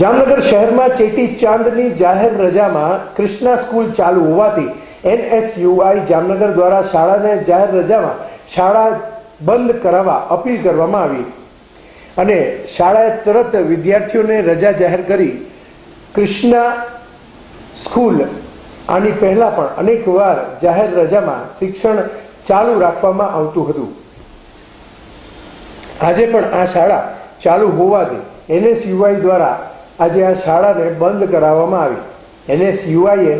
જામનગર શહેરમાં ચેટી ચાંદની જાહેર રજામાં કૃષ્ણા સ્કૂલ ચાલુ હોવાથી એનએસયુઆઈ જામનગર દ્વારા શાળાને જાહેર રજામાં શાળા બંધ કરાવવા અપીલ કરવામાં આવી. અને શાળાએ તરત વિદ્યાર્થીઓને રજા જાહેર કરી કૃષ્ણા સ્કૂલ. આની પહેલા પણ અનેકવાર જાહેર રજામાં શિક્ષણ ચાલુ રાખવામાં આવતું હતું. આજે પણ આ શાળા ચાલુ હોવાથી એનએસયુઆઈ દ્વારા આજે આ શાળાને બંધ કરાવવામાં આવી. એનએસયુઆઈએ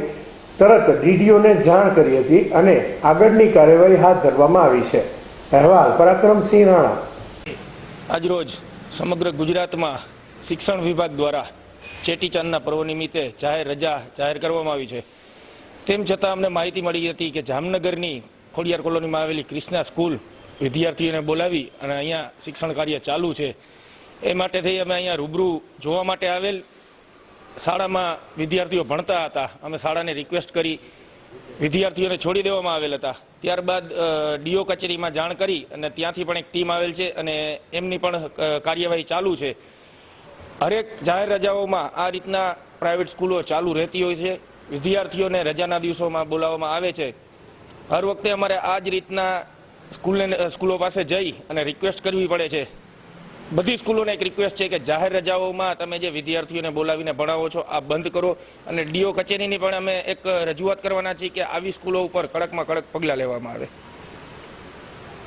તરત ડીડીઓને જાણ કરી હતી અને આગળની કાર્યવાહી હાથ ધરવામાં આવી છે. અહેવાલ પરાક્રમસિંહ રાણા. આજરોજ સમગ્ર ગુજરાતમાં શિક્ષણ વિભાગ દ્વારા ચેટીચાંદના પર્વ નિમિત્તે જાહેર રજા જાહેર કરવામાં આવી છે. તેમ છતાં અમને માહિતી મળી હતી કે જામનગરની ખોડિયાર કોલોનીમાં આવેલી ક્રિષ્ના સ્કૂલ વિદ્યાર્થીઓને બોલાવી અને અહીંયા શિક્ષણ કાર્ય ચાલુ છે. એ માટે થઈ અમે અહીંયા રૂબરૂ જોવા માટે આવેલ શાળામાં વિદ્યાર્થીઓ ભણતા હતા. અમે શાળાને રિક્વેસ્ટ કરી વિદ્યાર્થીઓને છોડી દેવામાં આવેલ હતા. ત્યારબાદ ડીઓ કચેરીમાં જાણ કરી અને ત્યાંથી પણ એક ટીમ આવેલ છે અને એમની પણ કાર્યવાહી ચાલુ છે. હરેક જાહેર રજાઓમાં આ રીતના પ્રાઇવેટ સ્કૂલો ચાલુ રહેતી હોય છે. વિદ્યાર્થીઓને રજાના દિવસોમાં બોલાવવામાં આવે છે. હર વખતે અમારે આ જ રીતના સ્કૂલને સ્કૂલો પાસે જઈ અને રિક્વેસ્ટ કરવી પડે છે. બધી સ્કૂલોને એક રિક્વેસ્ટ છે કે જાહેર રજાઓમાં તમે જે વિદ્યાર્થીઓને બોલાવીને ભણાવો છો, આ બંધ કરો. અને ડીઓ કચેરીની પણ અમે એક રજૂઆત કરવાના છીએ કે આવી સ્કૂલો ઉપર કડકમાં કડક પગલાં લેવામાં આવે.